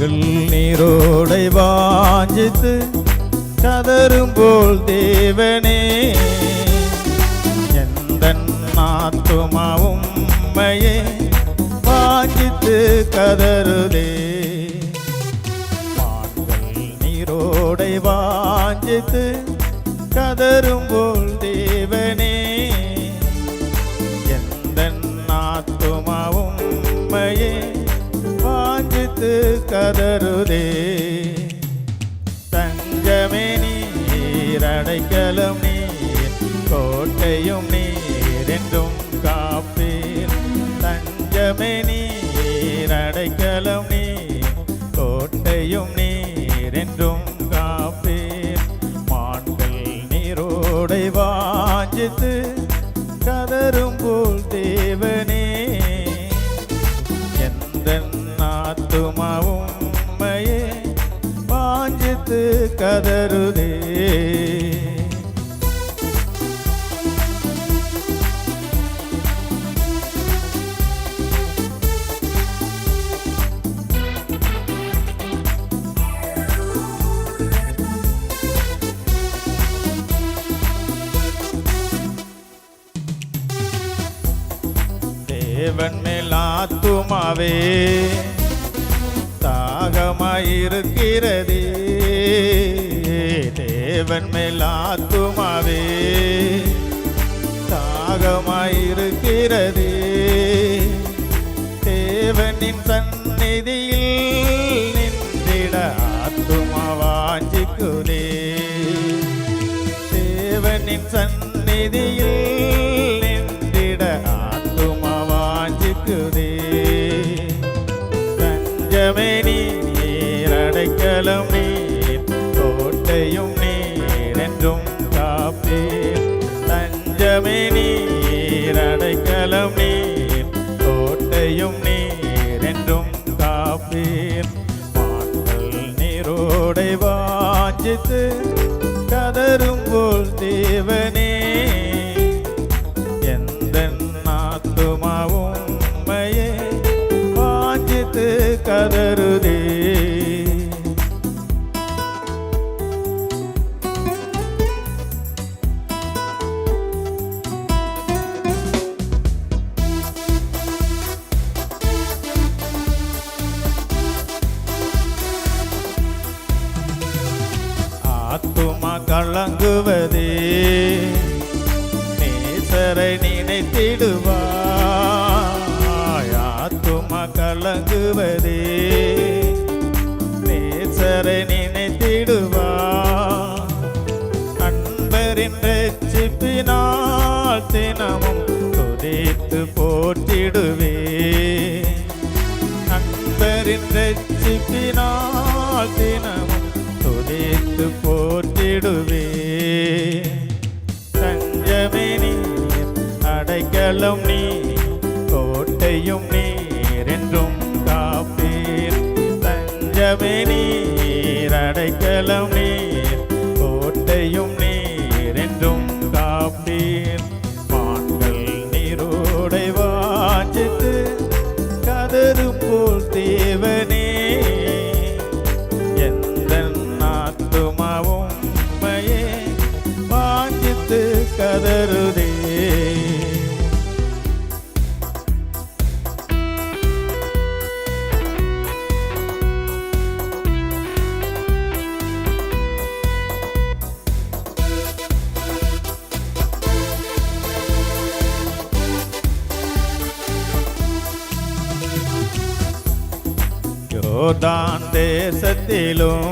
மான்கள் நீரோடை வாஞ்சித்து கதரும் போல் தேவனே. எந்த ஆத்துமாவும் உம்மையே வாஞ்சித்து கதருதே மான்கள் நீரோடை வாஞ்சித்து கதரும் போல் கதறுதே தங்கமே நீர் அடைக்கலம் நீர் கோட்டையும் நீர் என்றும் காப்பீர் தங்கமே நீர் அடைக்கலம் நீர் வாஞ்சித்து கதருதே தேவன் மேல் ஆத்துமாவே. தாகமாயிருக்கிறதே தேவன் மேல் ஆத்துமாவே. தாகமாயிருக்கிறதே. தேவனின் சந்நிதியில் நின்றிட ஆத்துமா வாஞ்சிக்குதே. தேவனின் சந்நிதியில் நீர் என்றும் காப்பீர். தஞ்சமே நீர் அடைக்கலம் நீர் கோட்டையும் நீர் என்றும் காப்பீர். மான்கள் நீரோடை வாஞ்சித்து கதரும் போல் தேவனே. கலங்குவதே நேசரை நினைத்திடுவாய். ஆத்துமா கலங்குவதே. நேசரை நினைத்திடுவா அன்பரின் ரட்சிப்பினால் தினமும் துதித்து போற்றிடுவே. அன்பரின் ரட்சிப்பினால் அடைக்கலம் நீ கோட்டையும் நீரென்றும் காப்பீர். தஞ்சமே நீர் அடைக்கலம் நீர் கோட்டையும் நீரென்றும் காப்பீர். யோர்தான் தேசத்திலும்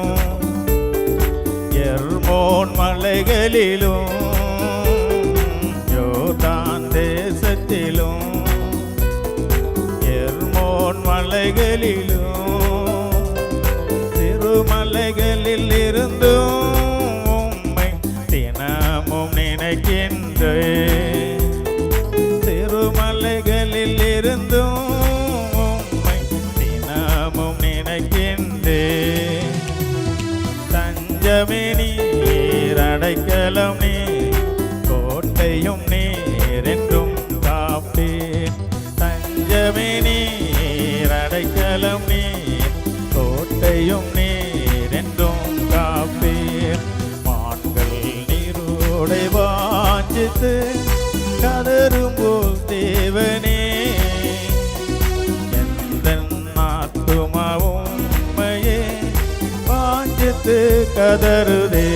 எர்மோன் மலைகளிலும் யோர்தான் தேசத்திலும் எர்மோன் மலைகளிலும் திருமலைகளில் இருந்தும் வாஞ்சித்து கதரும் போல் தேவனே. எந்த ஆத்துமாவும் உம்மையே வாஞ்சித்து கதருதே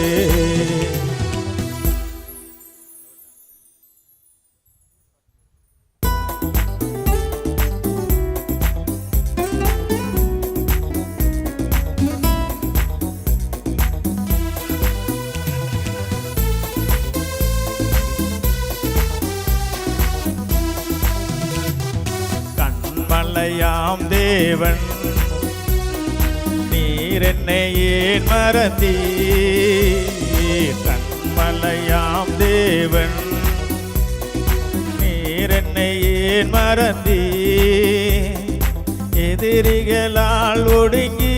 தேவன் நீர் என்னை ஏன் மறந்தீ கண்மலையாம் தேவன். நீர் என்னை ஏன் மறந்தீ எதிரிகளால் ஒடுங்கி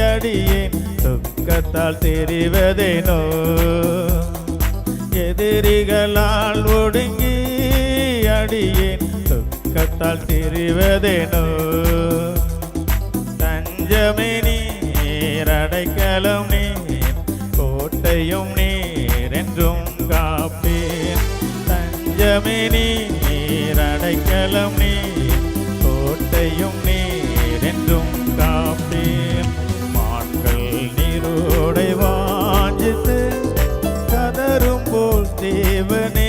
அடியேன். துக்கத்தால் தெரிவதேனோ? எதிரிகளால் ஒடுங்கி அடியேன். தொட்டால் தெரிவதேனோ? தஞ்சமே நீரடைக்கலும் நீர் கோட்டையும் நீர் என்றும் காப்பேன். தஞ்சமே நீரடைக்கலும் நீர் கோட்டையும் நீர் என்றும் காப்பேன். மான்கள் நீரோடை வாஞ்சித்து கதரும் போல் தேவனே